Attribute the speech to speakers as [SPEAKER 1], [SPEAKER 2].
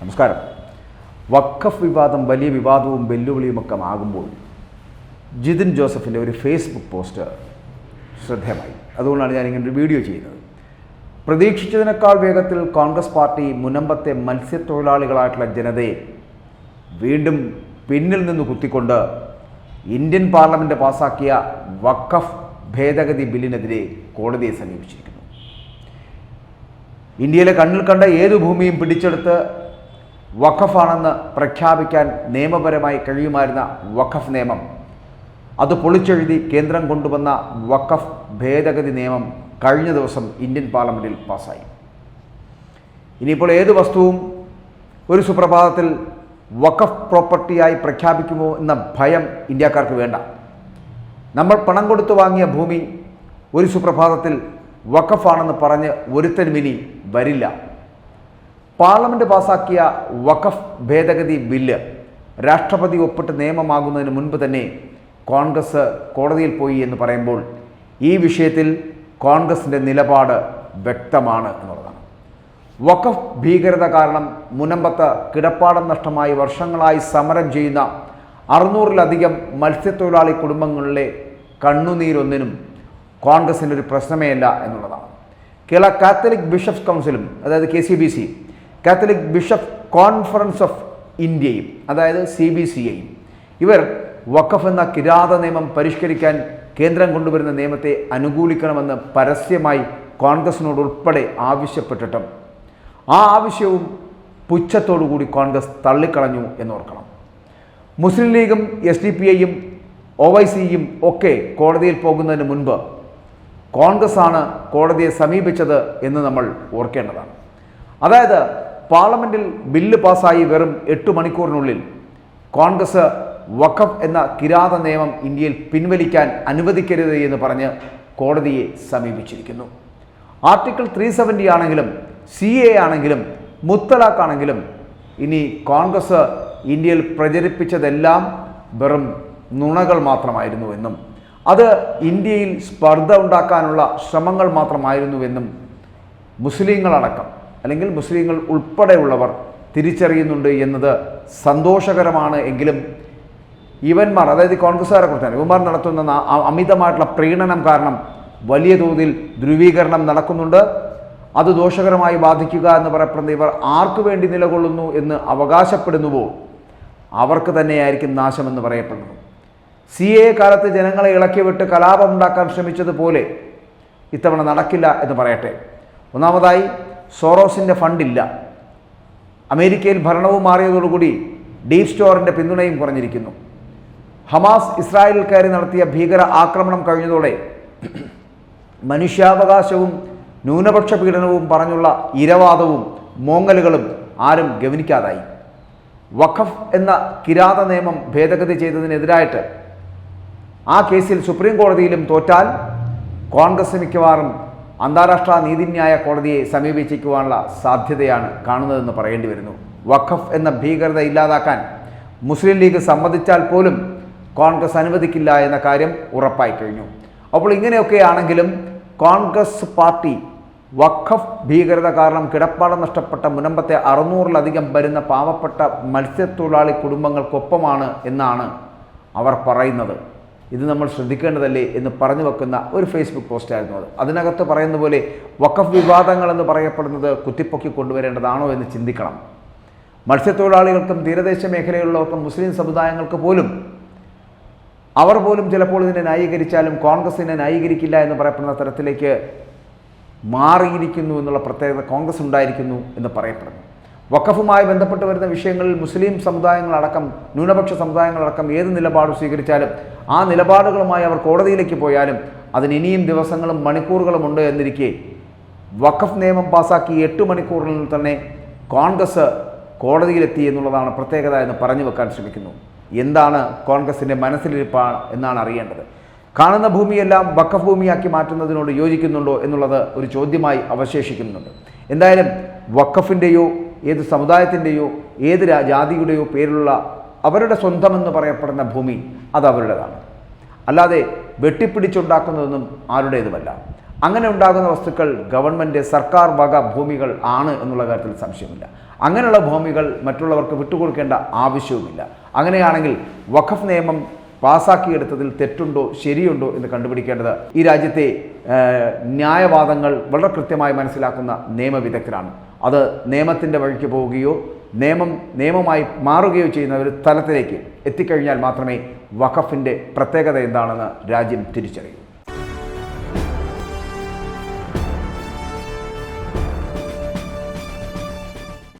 [SPEAKER 1] നമസ്കാരം. വഖഫ് വിവാദം വലിയ വിവാദവും വെല്ലുവിളിയുമൊക്കെ ആകുമ്പോൾ ജിതിൻ ജോസഫിന്റെ ഒരു ഫേസ്ബുക്ക് പോസ്റ്റ് ശ്രദ്ധേയമായി. അതുകൊണ്ടാണ് ഞാൻ ഇങ്ങനെ ഒരു വീഡിയോ ചെയ്യുന്നത്. പ്രതീക്ഷിച്ചതിനേക്കാൾ വേഗത്തിൽ കോൺഗ്രസ് പാർട്ടി മുനമ്പത്തെ മത്സ്യത്തൊഴിലാളികളായിട്ടുള്ള ജനതയെ വീണ്ടും പിന്നിൽ നിന്ന് കുത്തിക്കൊണ്ട് ഇന്ത്യൻ പാർലമെന്റ് പാസാക്കിയ വഖഫ് ഭേദഗതി ബില്ലിനെതിരെ കോടതിയെ സമീപിച്ചിരിക്കുന്നു. ഇന്ത്യയിലെ കണ്ണിൽ കണ്ട ഏത് ഭൂമിയും പിടിച്ചെടുത്ത് വഖഫാണെന്ന് പ്രഖ്യാപിക്കാൻ നിയമപരമായി കഴിയുമായിരുന്ന വഖഫ് നിയമം. അത് പൊളിച്ചെഴുതി കേന്ദ്രം കൊണ്ടുവന്ന വഖഫ് ഭേദഗതി നിയമം കഴിഞ്ഞ ദിവസം ഇന്ത്യൻ പാർലമെന്റിൽ പാസ്സായി. ഇനിയിപ്പോൾ ഏത് വസ്തുവും ഒരു സുപ്രഭാതത്തിൽ വഖഫ് പ്രോപ്പർട്ടിയായി പ്രഖ്യാപിക്കുമോ എന്ന ഭയം ഇന്ത്യക്കാർക്ക് വേണ്ട. നമ്മൾ പണം കൊടുത്തു വാങ്ങിയ ഭൂമി ഒരു സുപ്രഭാതത്തിൽ വഖഫാണെന്ന് പറഞ്ഞ് ഒരുത്തനും ഇനി വരില്ല. പാർലമെന്റ് പാസാക്കിയ വഖഫ് ഭേദഗതി ബില്ല് രാഷ്ട്രപതി ഒപ്പിട്ട് നിയമമാകുന്നതിന് മുൻപ് തന്നെ കോൺഗ്രസ് കോടതിയിൽ പോയി എന്ന് പറയുമ്പോൾ ഈ വിഷയത്തിൽ കോൺഗ്രസിന്റെ നിലപാട് വ്യക്തമാണ് എന്നുള്ളതാണ്. വഖഫ് ഭീകരത കാരണം മുനമ്പത്ത് കിടപ്പാടം നഷ്ടമായി വർഷങ്ങളായി സമരം ചെയ്യുന്ന അറുന്നൂറിലധികം മത്സ്യത്തൊഴിലാളി കുടുംബങ്ങളിലെ കണ്ണുനീരൊന്നിനും കോൺഗ്രസിന്റെ ഒരു പ്രശ്നമേ അല്ല എന്നുള്ളതാണ്. കേരള കാത്തലിക് ബിഷപ്സ് കൗൺസിലും അതായത് K C B C Catholic bishop conference of ഇന്ത്യയും അതായത് സി ബി സി ഐയും ഇവർ വഖഫ് എന്ന കിരാത നിയമം പരിഷ്കരിക്കാൻ കേന്ദ്രം കൊണ്ടുവരുന്ന നിയമത്തെ അനുകൂലിക്കണമെന്ന് പരസ്യമായി കോൺഗ്രസിനോട് ഉൾപ്പെടെ ആവശ്യപ്പെട്ടിട്ടും ആ ആവശ്യവും പുച്ഛത്തോടുകൂടി കോൺഗ്രസ് തള്ളിക്കളഞ്ഞു എന്നോർക്കണം. മുസ്ലിം ലീഗും എസ് ഡി പി ഐയും ഒ വൈ സിയും ഒക്കെ കോടതിയിൽ പോകുന്നതിന് മുൻപ് കോൺഗ്രസ് ആണ് കോടതിയെ സമീപിച്ചത് എന്ന് നമ്മൾ ഓർക്കേണ്ടതാണ്. അതായത് പാർലമെന്റിൽ ബില്ല് പാസായി വെറും എട്ട് മണിക്കൂറിനുള്ളിൽ കോൺഗ്രസ് വഖഫ് എന്ന കിരാത നിയമം ഇന്ത്യയിൽ പിൻവലിക്കാൻ അനുവദിക്കരുത് എന്ന് പറഞ്ഞ് കോടതിയെ സമീപിച്ചിരിക്കുന്നു. ആർട്ടിക്കിൾ ത്രീ സെവന്റി ആണെങ്കിലും സി എ ആണെങ്കിലും മുത്തലാഖ് ആണെങ്കിലും ഇനി കോൺഗ്രസ് ഇന്ത്യയിൽ പ്രചരിപ്പിച്ചതെല്ലാം വെറും നുണകൾ മാത്രമായിരുന്നു എന്നും അത് ഇന്ത്യയിൽ സ്പർദ്ധ ഉണ്ടാക്കാനുള്ള ശ്രമങ്ങൾ മാത്രമായിരുന്നുവെന്നും മുസ്ലിങ്ങളടക്കം അല്ലെങ്കിൽ മുസ്ലിങ്ങൾ ഉൾപ്പെടെയുള്ളവർ തിരിച്ചറിയുന്നുണ്ട് എന്നത് സന്തോഷകരമാണ് എങ്കിലും ഇവന്മാർ അതായത് കോൺഗ്രസ്സുകാരെ കുറിച്ചാണ് ഇവന്മാർ നടത്തുന്ന അമിതമായിട്ടുള്ള പ്രീണനം കാരണം വലിയ തോതിൽ ധ്രുവീകരണം നടക്കുന്നുണ്ട്. അത് ദോഷകരമായി ബാധിക്കുക എന്ന് പറയപ്പെടുന്ന ഇവർ ആർക്കു വേണ്ടി നിലകൊള്ളുന്നു എന്ന് അവകാശപ്പെടുന്നുവോ അവർക്ക് തന്നെയായിരിക്കും നാശമെന്ന് പറയപ്പെടുന്നത് സി എ കാലത്ത് ജനങ്ങളെ ഇളക്കി വിട്ട് കലാപമുണ്ടാക്കാൻ ശ്രമിച്ചതുപോലെ ഇത്തവണ നടക്കില്ല എന്ന് പറയട്ടെ. ഒന്നാമതായി സോറോസിന്റെ ഫണ്ടില്ല. അമേരിക്കയിൽ ഭരണവും മാറിയതോടുകൂടി ഡീപ് സ്റ്റോറിന്റെ പിന്തുണയും കുറഞ്ഞിരിക്കുന്നു. ഹമാസ് ഇസ്രായേലിൽ കയറി നടത്തിയ ഭീകര ആക്രമണം കഴിഞ്ഞതോടെ മനുഷ്യാവകാശവും ന്യൂനപക്ഷ പീഡനവും പറഞ്ഞുള്ള ഇരവാദവും മോങ്ങലുകളും ആരും ഗവനിക്കാതായി. വഖഫ് എന്ന കിരാത നിയമം ഭേദഗതി ചെയ്തതിനെതിരായിട്ട് ആ കേസിൽ സുപ്രീം കോടതിയിലും തോറ്റാൽ കോൺഗ്രസ് മിക്കവാറും അന്താരാഷ്ട്ര നീതിന്യായ കോടതിയെ സമീപിച്ചിരിക്കുവാനുള്ള സാധ്യതയാണ് കാണുന്നതെന്ന് പറയേണ്ടി വരുന്നു. വഖഫ് എന്ന ഭീകരത ഇല്ലാതാക്കാൻ മുസ്ലിം ലീഗ് സമ്മതിച്ചാൽ പോലും കോൺഗ്രസ് അനുവദിക്കില്ല എന്ന കാര്യം ഉറപ്പായി കഴിഞ്ഞു. അപ്പോൾ ഇങ്ങനെയൊക്കെ ആണെങ്കിലും കോൺഗ്രസ് പാർട്ടി വഖഫ് ഭീകരത കാരണം കിടപ്പാടം നഷ്ടപ്പെട്ട മുനമ്പത്തെ അറുന്നൂറിലധികം വരുന്ന പാവപ്പെട്ട മത്സ്യത്തൊഴിലാളി കുടുംബങ്ങൾക്കൊപ്പമാണ് എന്നാണ് അവർ പറയുന്നത്. ഇത് നമ്മൾ ശ്രദ്ധിക്കേണ്ടതല്ലേ എന്ന് പറഞ്ഞു വെക്കുന്ന ഒരു ഫേസ്ബുക്ക് പോസ്റ്റായിരുന്നു അത്. അതിനകത്ത് പറയുന്ന പോലെ വഖഫ് വിവാദങ്ങൾ എന്ന് പറയപ്പെടുന്നത് കുത്തിപ്പൊക്കി കൊണ്ടുവരേണ്ടതാണോ എന്ന് ചിന്തിക്കണം. മത്സ്യത്തൊഴിലാളികൾക്കും തീരദേശ മേഖലകളിലുള്ളവർക്കും മുസ്ലിം സമുദായങ്ങൾക്ക് പോലും അവർ പോലും ചിലപ്പോൾ ഇതിനെ ന്യായീകരിച്ചാലും കോൺഗ്രസ് ഇതിനെ ന്യായീകരിക്കില്ല എന്ന് പറയപ്പെടുന്ന തരത്തിലേക്ക് മാറിയിരിക്കുന്നു എന്നുള്ള പ്രത്യേകത കോൺഗ്രസ് ഉണ്ടായിരിക്കുന്നു എന്ന് പറയപ്പെടുന്നു. വഖഫുമായി ബന്ധപ്പെട്ട് വരുന്ന വിഷയങ്ങളിൽ മുസ്ലിം സമുദായങ്ങളടക്കം ന്യൂനപക്ഷ സമുദായങ്ങളടക്കം ഏത് നിലപാട് സ്വീകരിച്ചാലും ആ നിലപാടുകളുമായി അവർ കോടതിയിലേക്ക് പോയാലും അതിന് ഇനിയും ദിവസങ്ങളും മണിക്കൂറുകളും ഉണ്ട് എന്നിരിക്കെ വഖഫ് നിയമം പാസാക്കി എട്ട് മണിക്കൂറിൽ തന്നെ കോൺഗ്രസ് കോടതിയിലെത്തി എന്നുള്ളതാണ് പ്രത്യേകത എന്ന് പറഞ്ഞു വെക്കാൻ ശ്രമിക്കുന്നു. എന്താണ് കോൺഗ്രസിന്റെ മനസ്സിലിരിപ്പ എന്നാണ് അറിയേണ്ടത്. കാണുന്ന ഭൂമിയെല്ലാം വഖഫ് ഭൂമിയാക്കി മാറ്റുന്നതിനോട് യോജിക്കുന്നുണ്ടോ എന്നുള്ളത് ഒരു ചോദ്യമായി അവശേഷിക്കുന്നുണ്ട്. എന്തായാലും വഖഫിന്റെയോ ഏത് സമുദായത്തിന്റെയോ ഏത് ജാതിയുടെയോ പേരിലുള്ള അവരുടെ സ്വന്തമെന്ന് പറയപ്പെടുന്ന ഭൂമി അത് അവരുടേതാണ്. അല്ലാതെ വെട്ടിപ്പിടിച്ചുണ്ടാക്കുന്നതൊന്നും ആരുടേതുമല്ല. അങ്ങനെ ഉണ്ടാകുന്ന വസ്തുക്കൾ ഗവൺമെന്റ് സർക്കാർ വക ഭൂമികൾ ആണ് എന്നുള്ള കാര്യത്തിൽ സംശയമില്ല. അങ്ങനെയുള്ള ഭൂമികൾ മറ്റുള്ളവർക്ക് വിട്ടുകൊടുക്കേണ്ട ആവശ്യവുമില്ല. അങ്ങനെയാണെങ്കിൽ വഖഫ് നിയമം പാസാക്കിയെടുത്തതിൽ തെറ്റുണ്ടോ ശരിയുണ്ടോ എന്ന് കണ്ടുപിടിക്കേണ്ടത് ഈ രാജ്യത്തെ ന്യായവാദങ്ങൾ വളരെ കൃത്യമായി മനസ്സിലാക്കുന്ന നിയമവിദഗ്ധരാണ്. അത് നിയമത്തിന്റെ വഴിക്ക് പോവുകയോ നിയമം നിയമമായി മാറുകയോ ചെയ്യുന്ന ഒരു തലത്തിലേക്ക് എത്തിക്കഴിഞ്ഞാൽ മാത്രമേ വഖഫിന്റെ പ്രത്യേകത എന്താണെന്ന് രാജ്യം തിരിച്ചറിയൂ.